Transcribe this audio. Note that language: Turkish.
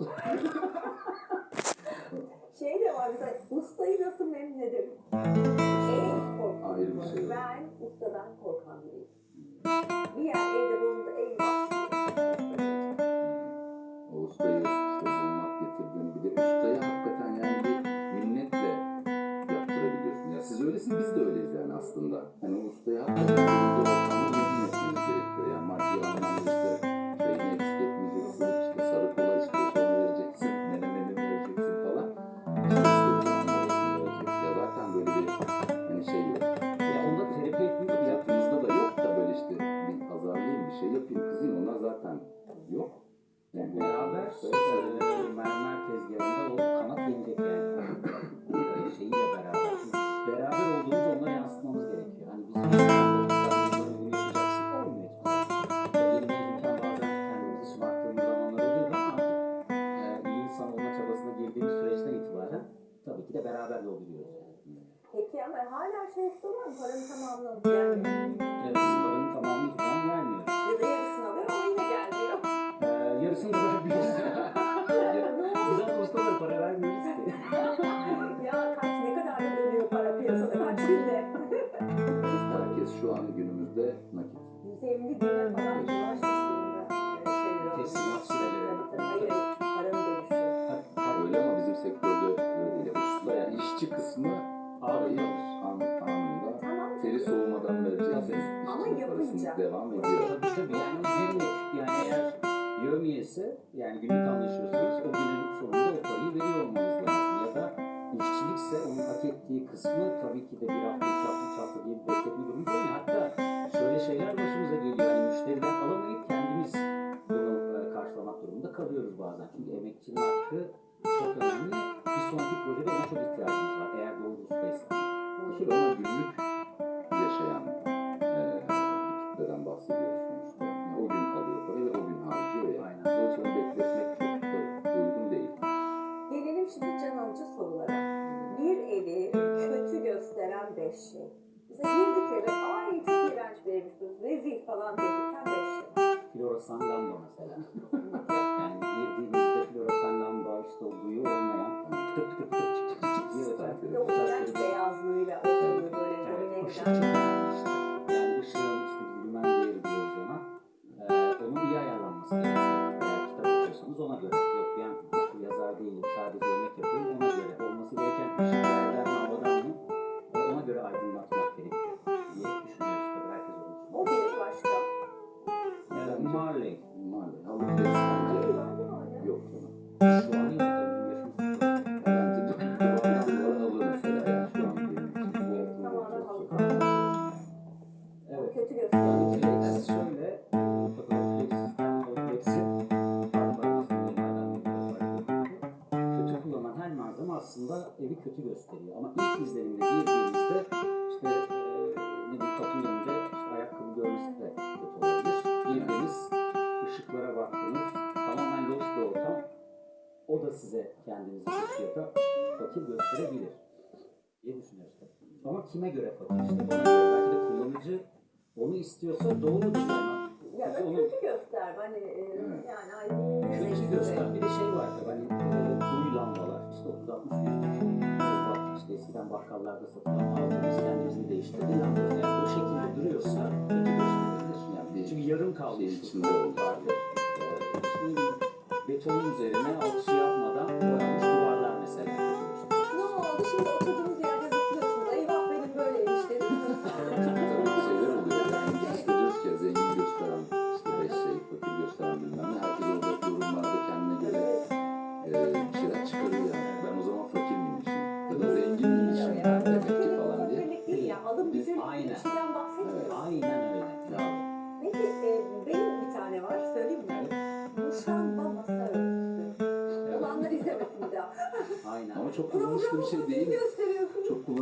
Şey de var mesela ustayı nasıl memnun ederim? En Ayrı bir şey. Ben ustadan korkan biriyim. Bir yer evde bozuldu eyvah. O ustayı işte bulmak getirdiğini bir de ustayı hakikaten yani bir minnetle yaptırabiliyorsun. Ya siz öylesiniz biz de öyleyiz yani aslında. Ama hala şey istiyorlar mı? Paranın tamamını yani. Evet, paranın tamamını. Ya da yarısını alıyor ama yine gel diyor. Ee, yarısını da bırakıyoruz. Biz para vermiyoruz ki. ya kaç ne kadar da dönüyor para piyasada kaç günde? Herkes şu an günümüzde nakit. 150 güne falan ulaşmış durumda. Ee, şeyler oldu. Teslimat süreleri. Hayır. Paranın dönüşü. Öyle ama bizim sektörde öyle. Usta yani işçi kısmı parayı an, anında Tamam. teri soğumadan vereceksiniz. Ama yapınca. devam ediyor. Tabii yani günlük yani eğer yövmiyese yani günlük anlaşıyorsanız o günün sonunda o parayı veriyor olmanız lazım. Ya da işçilikse onun hak ettiği kısmı tabii ki de bir hafta, iki hafta, üç hafta diye bir bekletme durumu değil. Hatta şöyle şeyler başımıza geliyor. Yani müşteriden alamayıp kendimiz bunu e, karşılamak durumunda kalıyoruz bazen. Çünkü emekçinin hakkı 5'i. Mesela yıldık eve ay çok iğrenç bir evmişsiniz. Rezil falan dedikten 5'i. Floresan lamba mesela. yani girdiğimizde floresan lamba işte o duyu olmayan tık tık tık tık tık tık diye öter. O iğrenç beyazlığıyla ortalığı böyle domine eden. Ee, Marley. Maalesef. Ama bence yok. Şu an kötü kullanan her malzeme aslında evi kötü gösteriyor. Ama ilk izlenimde girdiğimizde işte eee ne bileyim kapının önünde işte ayakkabı görmesi de kötü olabilir. Girdiğiniz ışıklara baktığınız tamamen loş bir ortam. O da size kendinizi hissiyata fakir gösterebilir diye düşünüyoruz. Ama kime göre fakir işte bana göre belki de kullanıcı onu istiyorsa doğrudur ama Ya da onu kötü göster. Hani e, yani ay kötü göster. Bir de şey var tabii hani e, lambalar işte 30 60 yüzlük bak işte eskiden bakkallarda satılan aldığımız kendimizin değiştirdiği lambalar yani o şekilde duruyorsa kötü gösterilir. Yani Çünkü yarım kalmış. şey içinde oldu. Betonun üzerine alçı yapmadan boyanmış duvarlar mesela. Ne oldu şimdi oturduğunuz yerde zıplıyorsunuz. Eyvah benim böyleymiş dedim. Tabii şeyler oluyor yani biz işte diyoruz ki ya, zengin gösteren işte beş şey, fakir gösteren bilmem ne. Herkes orada yorumlarda kendine göre e, bir şeyler çıkarıyor yani. Ben o zaman fakir miymişim ya da zengin miymişim demek ki falan diye. Fakirlik değil ya. Alım Biz gücü aynen. bir şeyden ama çok kullanışlı bir şey değil. Çok kullanışlı